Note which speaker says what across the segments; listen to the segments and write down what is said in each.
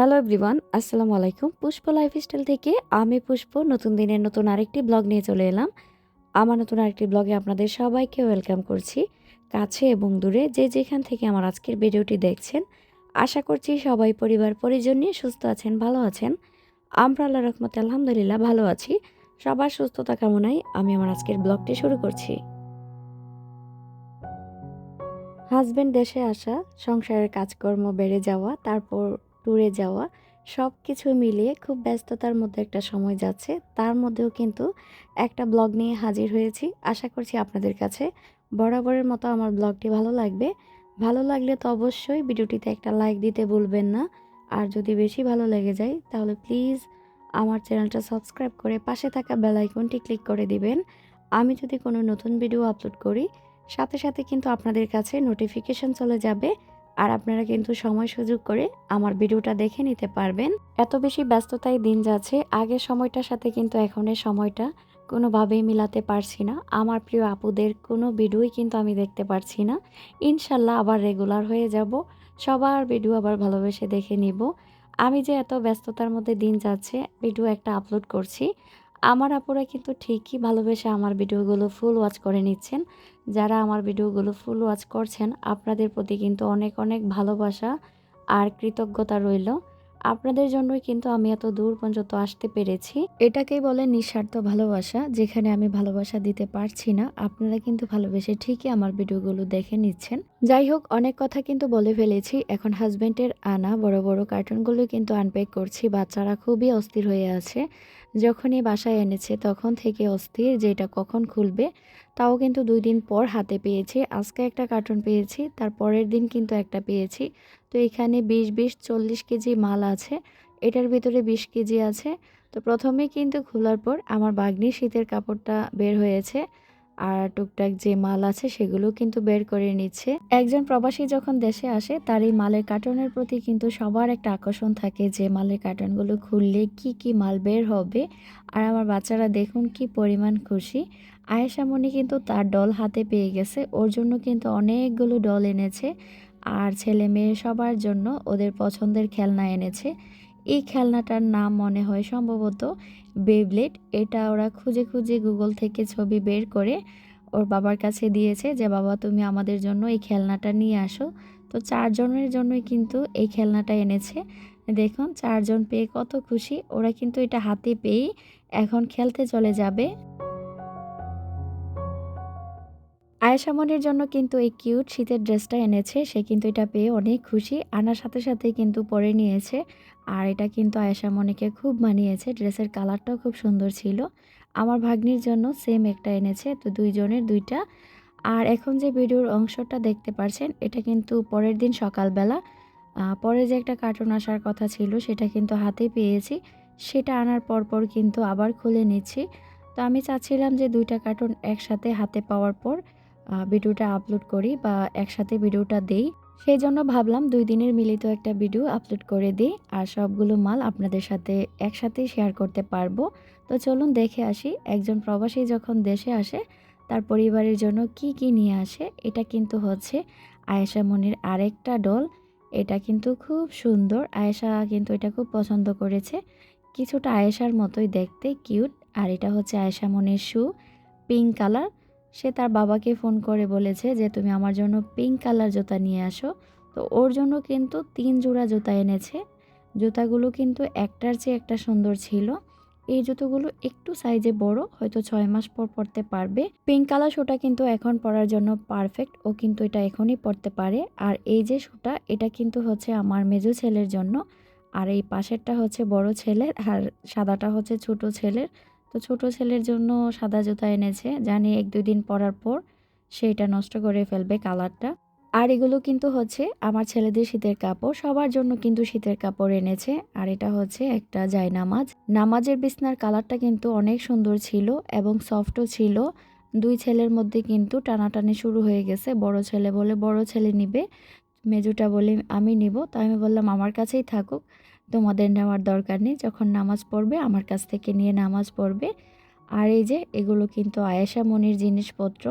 Speaker 1: Hello everyone আসসালামু আলাইকুম। পুষ্প lifestyle থেকে আমি পুষ্প, নতুন দিনের নতুন আরেকটি ব্লগ নিয়ে চলে এলাম। আমার নতুন আরেকটি ব্লগে আপনাদের সবাইকে ওয়েলকাম করছি। কাছে এবং দূরে যে যেখান থেকে আমার আজকের ভিডিওটি দেখছেন, আশা করছি সবাই পরিবার, পরিজন নিয়ে সুস্থ আছেন, ভালো আছেন। আমরা আল্লাহ রহমতে আলহামদুলিল্লাহ ভালো আছি। সবার সুস্থতা কামনায় আমি আমার আজকের ব্লগটি শুরু করছি। হাজবেন্ড দেশে আসা, সংসারের কাজকর্ম বেড়ে যাওয়া, তারপর ট্যুরে যাওয়া সব কিছু মিলিয়ে খুব ব্যস্ততার মধ্যে একটা সময় যাচ্ছে। তার মধ্যেও কিন্তু একটা ব্লগ নিয়ে হাজির হয়েছি। আশা করছি আপনাদের কাছে বরাবরের মতো আমার ব্লগটি ভালো লাগবে। ভালো লাগলে তো অবশ্যই ভিডিওটিতে একটা লাইক দিতে ভুলবেন না। আর যদি বেশি ভালো লেগে যায়, তাহলে প্লিজ আমার চ্যানেলটা সাবস্ক্রাইব করে পাশে থাকা বেল আইকনটি ক্লিক করে দিবেন। আমি যদি কোনো নতুন ভিডিও আপলোড করি, সাথে সাথে কিন্তু আপনাদের কাছে নোটিফিকেশন চলে যাবে। আর আপনারা কিন্তু সময় সুযোগ করে আমার ভিডিওটা দেখে নিতে পারবেন। এত বেশি ব্যস্ততায় দিন যাচ্ছে, আগের সময়টার সাথে কিন্তু এখনের সময়টা কোনোভাবেই মিলাতে পারছি না। আমার প্রিয় আপুদের কোনো ভিডিওই কিন্তু আমি দেখতে পারছি না। ইনশাল্লাহ আবার রেগুলার হয়ে যাব। সবার ভিডিও আবার ভালোবেসে দেখে নিব। আমি যে এত ব্যস্ততার মধ্যে দিন যাচ্ছে, ভিডিও একটা আপলোড করছি। আমার আপুরা কিন্তু ঠিকই ভালোবেসে আমার ভিডিওগুলো ফুল ওয়াচ করে নিচ্ছেন। যারা আমার ভিডিওগুলো ফুল ওয়াচ করছেন, আপনাদের প্রতি কিন্তু অনেক অনেক ভালোবাসা আর কৃতজ্ঞতা রইল। আপনাদের জন্যই কিন্তু আমি এত দূর পর্যন্ত আসতে পেরেছি। এটাকেই বলে নিঃস্বার্থ ভালোবাসা, যেখানে আমি ভালোবাসা দিতে পারছি না। আপনারা কিন্তু ভালোবেসে ঠিকই আমার ভিডিওগুলো দেখে নিচ্ছেন। যাই হোক, অনেক কথা কিন্তু বলে ফেলেছি। এখন হাজব্যান্ডের আনা বড় বড় কার্টুনগুলো কিন্তু আনপ্যাক করছি। বাচ্চারা খুবই অস্থির হয়ে আছে। যখনই বাসায় এনেছে, তখন থেকে অস্থির, যে এটা কখন খুলবে তাও কিন্তু দুই দিন পর হাতে পেয়েছি। আজকে একটা কার্টুন পেয়েছি, তার পরের দিন কিন্তু একটা পেয়েছি। তো এখানে বিশ বিশ, চল্লিশ কেজি মাল আছে, এটার ভিতরে বিশ কেজি আছে। তো প্রথমে কিন্তু খোলার পর আমার বাগনি শীতের কাপড়টা বের হয়েছে। আর টুকটাক যে মাল আছে সেগুলো কিন্তু বের করে নিচ্ছে। একজন প্রবাসী যখন দেশে আসে, তার এই মালের কার্টনের প্রতি কিন্তু সবার একটা আকর্ষণ থাকে যে মালের কার্টনগুলো খুললে কি কি মাল বের হবে। আর আমার বাচ্চারা দেখুন কি পরিমাণ খুশি। আয়েশামণি কিন্তু তার ডল হাতে পেয়ে গেছে। ওর জন্য কিন্তু অনেকগুলো ডল এনেছে। আর ছেলে মেয়ে সবার জন্য ওদের পছন্দের খেলনা এনেছে। এই খেলনাটার নাম মনে হয় সম্ভবত বেবলেট এটা ওরা খুঁজে খুঁজে গুগল থেকে ছবি বের করে ওর বাবার কাছে দিয়েছে যে, বাবা, তুমি আমাদের জন্য এই খেলনাটা নিয়ে আসো। তো চারজনের জন্যই কিন্তু এই খেলনাটা এনেছে। দেখুন, চারজন পেয়ে কত খুশি। ওরা কিন্তু এটা হাতে পেয়েই এখন খেলতে চলে যাবে। আয়েশামনির জন্য কিন্তু এই কিউট শীতের ড্রেসটা এনেছে। সে কিন্তু এটা পেয়ে অনেক খুশি। আনার সাথে সাথে কিন্তু পরে নিয়েছে। আর এটা কিন্তু আয়েশামনিকে খুব মানিয়েছে। ড্রেসের কালারটাও খুব সুন্দর ছিল। আমার ভাগ্নির জন্য সেম একটা এনেছে। তো দুইজনের দুইটা। আর এখন যে ভিডিওর অংশটা দেখতে পারছেন, এটা কিন্তু পরের দিন সকালবেলা। পরে যে একটা কার্টুন আসার কথা ছিল, সেটা কিন্তু হাতে পেয়েছি। সেটা আনার পর পর কিন্তু আবার খুলে নিচ্ছি। তো আমি চাচ্ছিলাম যে দুইটা কার্টুন একসাথে হাতে পাওয়ার পর ভিডিওটা আপলোড করি বা একসাথে ভিডিওটা দেই। সেই জন্য ভাবলাম দুই দিনের মিলিত একটা ভিডিও আপলোড করে দিই আর সবগুলো মাল আপনাদের সাথে একসাথে শেয়ার করতে পারব। তো চলুন দেখে আসি, একজন প্রবাসী যখন দেশে আসে, তার পরিবারের জন্য কি কি নিয়ে আসে, এটা কিন্তু হচ্ছে আয়েশা মনির আরেকটা ডল এটা কিন্তু খুব সুন্দর, আয়েশা কিন্তু এটা খুব পছন্দ করেছে। কিছুটা আয়েশার মতোই দেখতে কিউট আর এটা হচ্ছে Ayesha Monir shoe pink colour সে তার বাবাকে ফোন করে বলেছে যে, তুমি আমার জন্য পিঙ্ক কালার জুতা নিয়ে আসো। তো ওর জন্য কিন্তু তিন জোড়া জুতা এনেছে। জুতাগুলো কিন্তু একটার চেয়ে একটা সুন্দর ছিল। এই জুতোগুলো একটু সাইজে বড়, হয়তো ছয় মাস পর পরতে পারবে। পিঙ্ক কালার শুটা কিন্তু এখন পরার জন্য পারফেক্ট ও কিন্তু এটা এখনই পরতে পারে। আর এই যে শুটা এটা কিন্তু হচ্ছে আমার মেজো ছেলের জন্য। আর এই পাশেরটা হচ্ছে বড় ছেলের, আর সাদাটা হচ্ছে ছোট ছেলের। তো ছোট ছেলের জন্য সাদা জুতা এনেছে। জানি এক দুই দিন পরার পর সেইটা নষ্ট করে ফেলবে কালারটা। আর এগুলো কিন্তু হচ্ছে আমার ছেলেদের শীতের কাপড়। সবার জন্য কিন্তু শীতের কাপড় এনেছে। আর এটা হচ্ছে একটা জায় নামাজ নামাজের বিছনার কালারটা কিন্তু অনেক সুন্দর ছিল এবং সফটও ছিল। দুই ছেলের মধ্যে কিন্তু টানাটানি শুরু হয়ে গেছে। বড় ছেলে বলে বড় ছেলে নিবে, মেজুটা বলে আমি নিব। তাই আমি বললাম, আমার কাছেই থাকুক। তোমাদের নেওয়ার দরকার নেই, যখন নামাজ পড়বে আমার কাছ থেকে নিয়ে নামাজ পড়বে। আর এই যে, এগুলো কিন্তু আয়েশা মনির জিনিসপত্র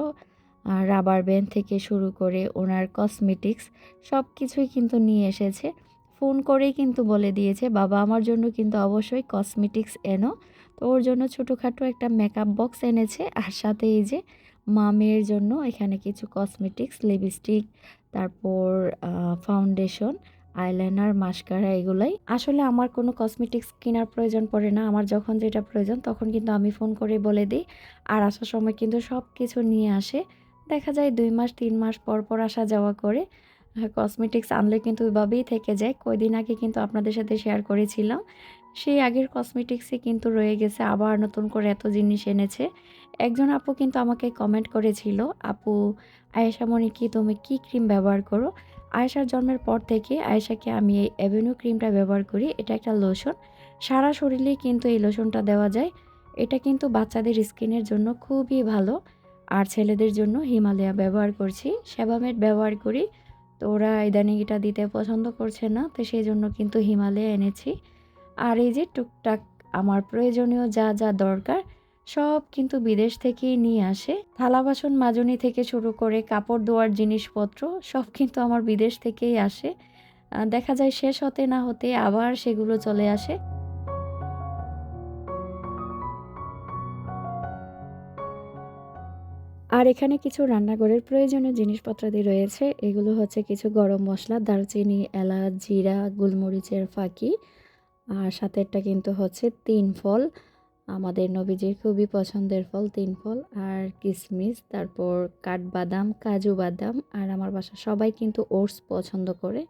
Speaker 1: রাবার ব্যান্ড থেকে শুরু করে ওনার কসমেটিক্স সব কিছুই কিন্তু নিয়ে এসেছে। ফোন করেই কিন্তু বলে দিয়েছে, বাবা, আমার জন্য কিন্তু অবশ্যই কসমেটিক্স এনো। তো ওর জন্য ছোটোখাটো একটা মেকআপ বক্স এনেছে, আর সাথে এই যে মামের জন্য এখানে কিছু কসমেটিক্স, লিপস্টিক, তারপর ফাউন্ডেশন আইলাইনার, মাস্কারা এগুলাই। আসলে আমার কোনো কসমেটিক্স কেনার প্রয়োজন পড়ে না। আমার যখন যেটা প্রয়োজন তখন কিন্তু আমি ফোন করে বলে দিই। আর আসার সময় কিন্তু সব কিছু নিয়ে আসে। দেখা যায় দুই মাস, তিন মাস পর পর আসা যাওয়া করে। কসমেটিক্স আনলে কিন্তু ওইভাবেই থেকে যায়। কয়দিন আগে কিন্তু আপনাদের সাথে শেয়ার করেছিলাম। সেই আগের কসমেটিক্সই কিন্তু রয়ে গেছে। আবার নতুন করে এত জিনিস এনেছে। একজন আপু কিন্তু আমাকে কমেন্ট করেছিল, আপু, আয়েশা মনে কি তুমি কি ক্রিম ব্যবহার করো? আয়েশার জন্মের পর থেকে আয়েশাকে আমি এই অ্যাভিনিউ ক্রিমটা ব্যবহার করি। এটা একটা লোশন। সারা শরীরেই কিন্তু এই লোশনটা দেওয়া যায়। এটা কিন্তু বাচ্চাদের স্কিনের জন্য খুবই ভালো। আর ছেলেদের জন্য হিমালয়া ব্যবহার করছি। সেবামেট ব্যবহার করি। তো ওরা ইদানিং এটা দিতে পছন্দ করছে না, তো সেই জন্য কিন্তু হিমালয়া এনেছি। আর এই যে টুকটাক আমার প্রয়োজনীয় যা যা দরকার সব কিন্তু বিদেশ থেকেই নিয়ে আসে। থালা বাসন মাজনি থেকে শুরু করে কাপড় ধোয়ার জিনিসপত্র সব কিন্তু আমার বিদেশ থেকেই আসে। দেখা যায় শেষ হতে না হতে আবার সেগুলো চলে আসে। আর এখানে কিছু রান্নাঘরের প্রয়োজনীয় জিনিসপত্রাদি রয়েছে। এগুলো হচ্ছে কিছু গরম মশলা, দারচিনি, এলাচ, জিরা, গোলমরিচের ফাঁকি। আর সাথেরটা কিন্তু হচ্ছে তিন ফল। আমাদের নবীজির খুবই পছন্দের ফল, তিন ফল, আর কিশমিশ তারপর কাঠবাদাম, কাজু বাদাম, আর আমার বাসা সবাই কিন্তু ওটস পছন্দ করে।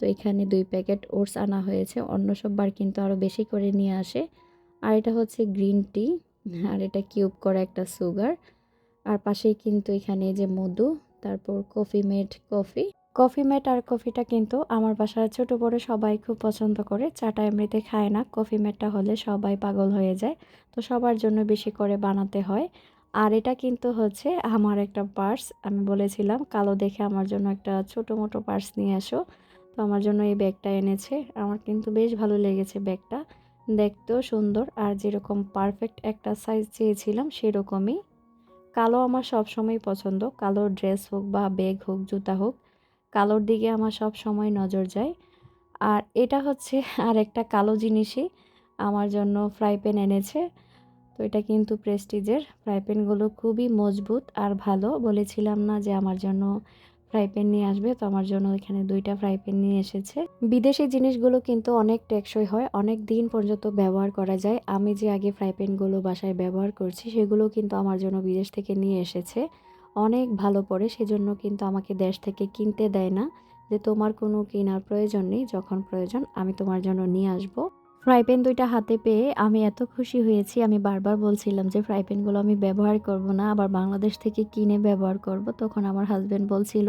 Speaker 1: তো এখানে দুই প্যাকেট ওটস আনা হয়েছে, অন্য সববার কিন্তু আরও বেশি করে নিয়ে আসে। আর এটা হচ্ছে গ্রিন টি, আর এটা কিউব করা একটা সুগার। আর পাশেই কিন্তু এখানে যে মধু, তারপর coffee made coffee. Coffee mate আর কফিটা কিন্তু আমার বাসার ছোট বড় সবাই খুব পছন্দ করে। চাটা এমনিতে খায় না, কফি মেটটা হলে সবাই পাগল হয়ে যায়। তো সবার জন্য বেশি করে বানাতে হয়। আর এটা কিন্তু হচ্ছে আমার একটা পার্স, আমি বলেছিলাম, কালো দেখে আমার জন্য একটা ছোটো মোটো পার্স নিয়ে আসো। তো আমার জন্য এই ব্যাগটা এনেছে। আমার কিন্তু বেশ ভালো লেগেছে ব্যাগটা। দেখতেও সুন্দর আর যেরকম পারফেক্ট একটা সাইজ চেয়েছিলাম সেরকমই। কালো আমার সব সময় পছন্দ। কালো ড্রেস হোক বা ব্যাগ হোক, জুতা হোক কালোর দিকে আমার সব সময় নজর যায়। আর এটা হচ্ছে আর একটা কালো জিনিসই আমার জন্য ফ্রাই প্যান এনেছে। তো এটা কিন্তু প্রেস্টিজের। ফ্রাই প্যানগুলো খুবই মজবুত আর ভালো। বলেছিলাম না যে আমার জন্য ফ্রাই প্যান নিয়ে আসবে, তো আমার জন্য এখানে দুইটা ফ্রাই প্যান নিয়ে এসেছে। বিদেশি জিনিসগুলো কিন্তু অনেক টেকসই হয়, অনেক দিন পর্যন্ত ব্যবহার করা যায়। আমি যে আগে ফ্রাই প্যানগুলো বাসায় ব্যবহার করছি, সেগুলো কিন্তু আমার জন্য বিদেশ থেকে নিয়ে এসেছে। অনেক ভালো পড়ে, সেজন্য কিন্তু আমাকে দেশ থেকে কিনতে দেয় না যে তোমার কোনো কেনার প্রয়োজন নেই, যখন প্রয়োজন আমি তোমার জন্য নিয়ে আসব। ফ্রাই প্যান দুইটা হাতে পেয়ে আমি এত খুশি হয়েছি, আমি বারবার বলছিলাম যে ফ্রাই প্যানগুলো আমি ব্যবহার করব না, আবার বাংলাদেশ থেকে কিনে ব্যবহার করব, তখন আমার হাজব্যান্ড বলছিল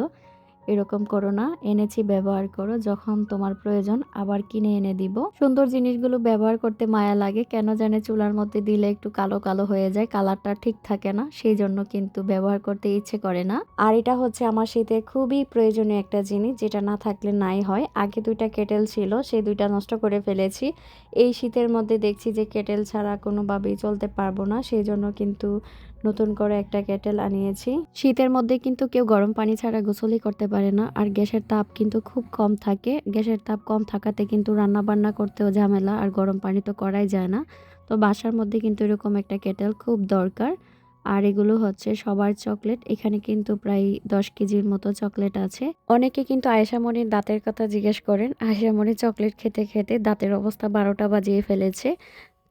Speaker 1: এরকম করো না। এনেছি, ব্যবহার করো। যখন তোমার প্রয়োজন, আবার কিনে এনে দিব। সুন্দর জিনিসগুলো ব্যবহার করতে মায়া লাগে। কেন জানে চুলার মধ্যে দিলে একটু কালো কালো হয়ে যায়। কালারটা ঠিক থাকে না সেই জন্য কিন্তু ব্যবহার করতে ইচ্ছে করে না। আর এটা হচ্ছে আমার শীতে খুবই প্রয়োজনীয় একটা জিনিস, যেটা না থাকলে নাই হয়। আগে দুইটা কেটেল ছিল, সেই দুইটা নষ্ট করে ফেলেছি। এই শীতের মধ্যে দেখছি যে কেটেল ছাড়া কোনোভাবেই চলতে পারব না সেই জন্য কিন্তু নতুন করে একটা কেটেল আনিয়েছি। শীতের মধ্যে কিন্তু কেউ গরম পানি ছাড়া গোসলই করতে পারে না, আর গ্যাসের তাপ কিন্তু খুব কম থাকে। গ্যাসের তাপ কম থাকাতে কিন্তু রান্না বান্না করতেও ঝামেলা, আর গরম পানি তো করাই যায় না। তো বাসার মধ্যে কিন্তু এরকম একটা কেটেল খুব দরকার, আর এগুলো হচ্ছে সবার চকলেট। এখানে কিন্তু প্রায় দশ কেজির মতো চকলেট আছে। অনেকে কিন্তু আয়েশামণির দাঁতের কথা জিজ্ঞেস করেন আয়েশামণি চকলেট খেতে খেতে দাঁতের অবস্থা বারোটা বাজিয়ে ফেলেছে।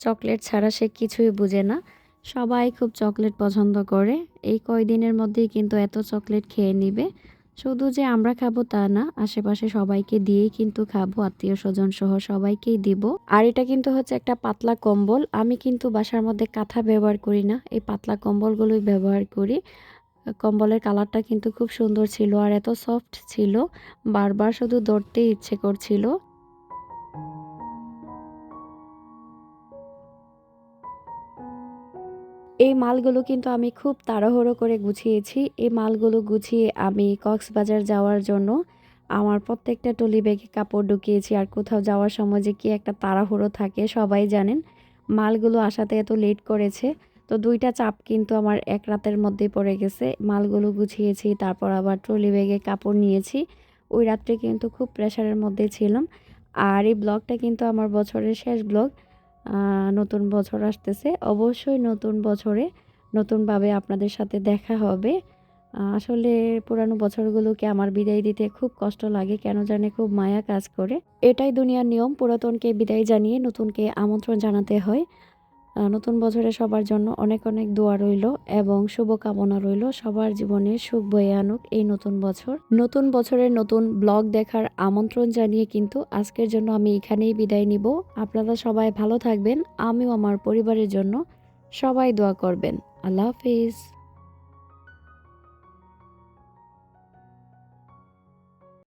Speaker 1: চকলেট ছাড়া সে কিছুই বুঝে না। সবাই খুব চকলেট পছন্দ করে। এই কয়দিনের মধ্যেই কিন্তু এত চকলেট খেয়ে নিবে। শুধু যে আমরা খাব তা না, আশেপাশে সবাইকে দিয়েই কিন্তু খাব, আত্মীয় স্বজন সহ সবাইকেই দিব। আর এটা কিন্তু হচ্ছে একটা পাতলা কম্বল। আমি কিন্তু বাসার মধ্যে কাঁথা ব্যবহার করি না। এই পাতলা কম্বলগুলোই ব্যবহার করি। কম্বলের কালারটা কিন্তু খুব সুন্দর ছিল আর এত সফট ছিল। বারবার শুধু ধরতেই ইচ্ছে করছিল। এই মালগুলো কিন্তু আমি খুব তাড়াহুড়ো করে গুছিয়েছি। এই মালগুলো গুছিয়ে আমি কক্সবাজার যাওয়ার জন্য আমার প্রত্যেকটা টলি ব্যাগে কাপড় ঢুকিয়েছি আর কোথাও যাওয়ার সময় যে কী একটা তাড়াহুড়ো থাকে, সবাই জানেন মালগুলো আসাতে এত লেট করেছে। তো দুইটা চাপ কিন্তু আমার এক রাতের মধ্যেই পড়ে গেছে। মালগুলো গুছিয়েছি, তারপর আবার ট্রলি ব্যাগে কাপড় নিয়েছি। ওই রাত্রে কিন্তু খুব প্রেশারের মধ্যে ছিলাম। আর এই ব্লগটা কিন্তু আমার বছরের শেষ ব্লগ। নতুন বছর আসতেছে। অবশ্যই নতুন বছরে নতুনভাবে আপনাদের সাথে দেখা হবে। আসলে পুরানো বছরগুলোকে আমার বিদায় দিতে খুব কষ্ট লাগে, কেন জানে খুব মায়া কাজ করে। এটাই দুনিয়ার নিয়ম, পুরাতনকে বিদায় জানিয়ে নতুনকে আমন্ত্রণ জানাতে হয়। নতুন বছরে সবার জন্য অনেক অনেক দোয়া রইল এবং শুভকামনা রইল সবার জীবনে সুখ বয়ে আনুক এই নতুন বছর। নতুন বছরের নতুন ব্লগ দেখার আমন্ত্রণ জানিয়ে কিন্তু আজকের জন্য আমি এখানেই বিদায় নিব। আপনারা সবাই ভালো থাকবেন, আমিও আমার পরিবারের জন্য সবাই দোয়া করবেন। আল্লাহ হাফিজ।